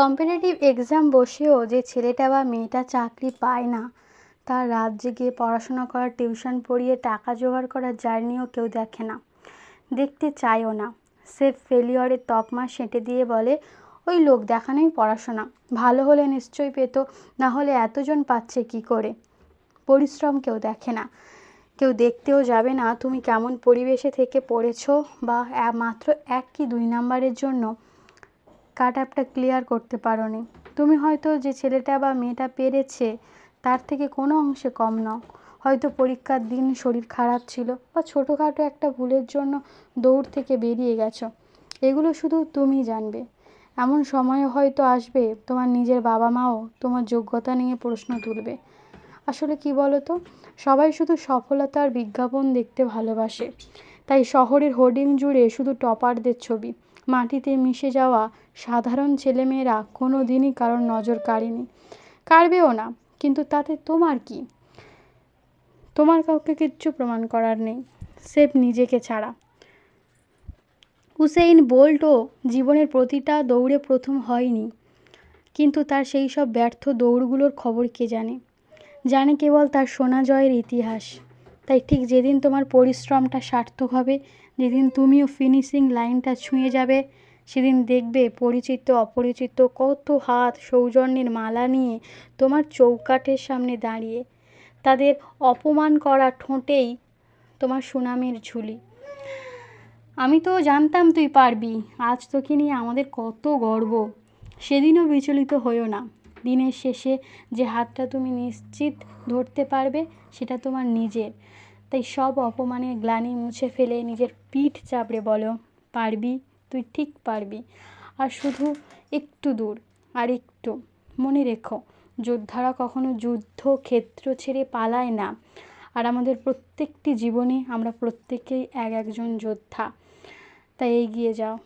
Competitive exam বসেও যে ছেলেটা বা মেয়েটা চাকরি পায় না, তার রাত জেগে পড়াশোনা করা টিউশন পড়িয়ে টাকা জোগাড় করার জার্নিও কেউ দেখে না, দেখতে চায়ও না। সে ফেলিওরের তকমা সেঁটে দিয়ে বলে, ওই লোক দেখানোই পড়াশোনা, ভালো হলে নিশ্চয়ই পেত, না হলে এতজন পাচ্ছে কি করে? পরিশ্রম কেউ দেখে না, কেউ দেখতেও যাবে না, তুমি কেমন পরিবেশে থেকে পড়েছো? বা মাত্র এক কি দুই নাম্বারের জন্য কাট আপটা ক্লিয়ার করতে পারোনি। তুমি হয়তো যে ছেলেটা বা মেয়েটা পেরেছে, তার থেকে কোনো অংশে কম নও। হয়তো পরীক্ষার দিন শরীর খারাপ ছিল বা ছোটোখাটো একটা ভুলের জন্য দৌড় থেকে বেরিয়ে গেছো। এগুলো শুধু তুমিই জানবে। এমন সময় হয়তো আসবে তোমার নিজের বাবা মাও তোমার যোগ্যতা নিয়ে প্রশ্ন তুলবে। আসলে কি বলো তো সবাই শুধু সফলতার বিজ্ঞাপন দেখতে ভালোবাসে। তাই শহরের হোর্ডিং জুড়ে শুধু টপারদের ছবি। মাটিতে মিশে যাওয়া সাধারণ ছেলেমেয়েরা কোনো দিনই কারোর নজর কাড়েনি। কাড়বেও না, কিন্তু তাতে তোমার কি? তোমার কাউকে কিচ্ছু প্রমাণ করার নেই সেফ নিজেকে ছাড়া। উসেইন বোল্টও জীবনের প্রতিটা দৌড়ে প্রথম হয়নি, কিন্তু তার সেই সব ব্যর্থ দৌড়গুলোর খবর কে জানে? জানে কেবল তার সোনা জয়ের ইতিহাস। তাই ঠিক যেদিন তোমার পরিশ্রমটা সার্থক হবে, যেদিন তুমিও ফিনিশিং লাইনটা ছুঁয়ে যাবে, সেদিন দেখবে পরিচিত, অপরিচিত কত হাত সৌজন্যের মালা নিয়ে তোমার চৌকাঠের সামনে দাঁড়িয়ে। তাদের অপমান করা ঠোঁটেই তোমার সুনামের ঝুলি। আমি তো জানতাম তুই পারবি, আজ তোকে নিয়ে আমাদের কত গর্ব, সেদিনও বিচলিত হইও না। দিনের শেষে যে হাতটা তুমি নিশ্চিত ধরতে পারবে, সেটা তোমার নিজের। তাই সব অপমানের গ্লানি মুছে ফেলে নিজের পিঠ চাপড়ে বলো, পারবি? তুই ঠিক পারবি। আর শুধু একটু দূর, আর একটু মনে রেখো, যোদ্ধারা কখনো যুদ্ধ ক্ষেত্র ছেড়ে পালায় না। আর আমাদের প্রত্যেকটি জীবনে আমরা প্রত্যেকেই এক একজন যোদ্ধা। তাই এগিয়ে যাও।